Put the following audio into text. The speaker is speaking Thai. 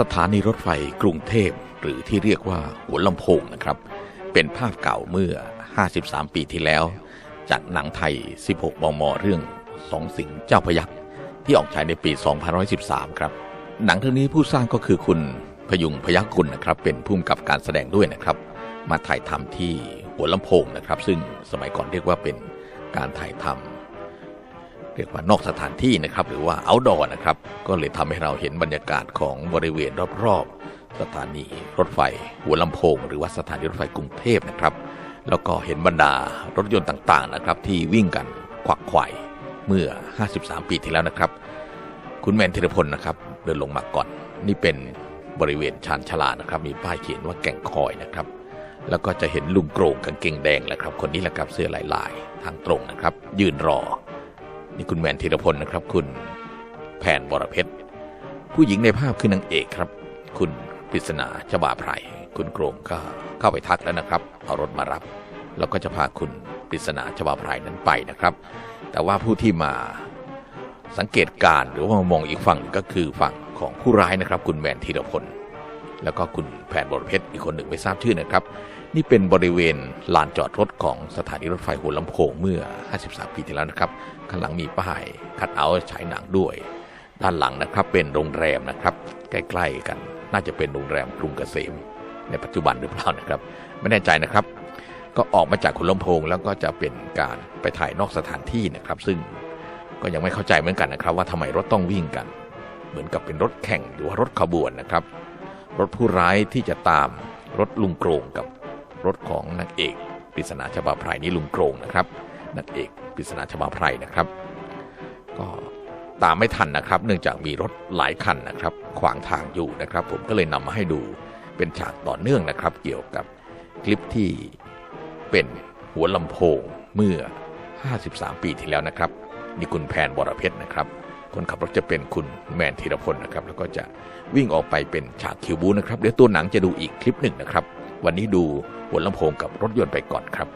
สถานีรถไฟกรุงเทพ หรือที่เรียกว่าหัวลำโพงนะครับ เป็นภาพเก่าเมื่อ 53 ปีที่แล้ว จากหนังไทย 16 มม เรื่องสองสิงเจ้าพยักที่ออกฉายในปี 2513 ครับ หนังเรื่องนี้ผู้สร้างก็คือคุณพยุงพยัคฆ์กุลนะครับ เป็นผู้กำกับการแสดงด้วยนะครับ มาถ่ายทำที่หัวลำโพงนะครับ ซึ่งสมัยก่อนเรียกว่าเป็นการถ่ายทำ รียกว่านอกสถานที่นะครับ หรือว่า outdoor นะครับ ก็เลยทำให้เราเห็นบรรยากาศของบริเวณรอบๆ สถานีรถไฟ หัวลำโพง หรือว่าสถานีรถไฟกรุงเทพนะครับ แล้วก็เห็นบรรดารถยนต์ต่างๆนะครับ ที่วิ่งกันขวักไขว่เมื่อ 53 ปีที่แล้วนะครับ คุณแมนธีรพลนะครับ เดินลงมาก่อน นี่เป็นบริเวณชานชาลานะครับ มีป้ายเขียนว่าแก่งคอยนะครับ แล้วก็จะเห็นลุงโกรงกางเกงแดงแหละครับ คนนี้แหละครับเสื้อลายๆ ทางตรงนะครับ ยืนรอ นี่คุณแหมนธีรพลนะครับ คุณแผนบรเพชร ผู้หญิงในภาพคือนางเอกครับ คุณปริศนาชบาไพรคุณโกรงก็เข้าไปทักแล้วนะครับ เอารถมารับ แล้วก็จะพาคุณปริศนาชบาไพรนั้นไปนะครับ แต่ว่าผู้ที่มาสังเกตการ์หรือว่ามองอีกฝั่งก็คือฝั่งของผู้ร้ายนะครับ คุณแหมนธีรพลแล้วก็คุณแผนบรเพชรอีกคนหนึ่งไม่ทราบชื่อนะครับ นี่เป็นบริเวณลานจอดรถของสถานีรถไฟหัวลำโพงเมื่อ 53 ปีที่แล้วนะครับ ข้างหลังมีป้ายคัดเอาฉายหนังด้วย ด้านหลังนะครับเป็นโรงแรมนะครับ ใกล้ๆกัน น่าจะเป็นโรงแรมกรุงเกษม ในปัจจุบันหรือเปล่านะครับ ไม่แน่ใจนะครับ ก็ออกมาจากหัวลำโพงแล้วก็จะเป็นการไปถ่ายนอกสถานที่นะครับ ซึ่งก็ยังไม่เข้าใจเหมือนกันนะครับ ว่าทำไมรถต้องวิ่งกัน เหมือนกับเป็นรถแข่งหรือว่ารถขบวนนะครับ รถผู้ร้ายที่จะตามรถลุงโกรงกับ รถของนางเอกปริศนาฉบับไพรนี่ลุงโกรงนะครับนางเอกปริศนาฉบับไพรนะครับ ก็ตามไม่ทันนะครับ เนื่องจากมีรถหลายคันนะครับ ขวางทางอยู่นะครับ ผมก็เลยนำมาให้ดูเป็นฉากต่อเนื่องนะครับ เกี่ยวกับคลิปที่เป็นหัวลำโพงเมื่อ 53 ปีที่แล้วนะครับนี่คุณแพนบรเพชรนะครับ คนขับรถจะเป็นคุณแมนธีรพลนะครับ แล้วก็จะวิ่งออกไปเป็นฉากคิวบูนะครับ เดี๋ยวตัวหนังจะดูอีกคลิปหนึ่งนะครับ วันนี้ดูหัวลำโพงกับรถยนต์ไปก่อนครับ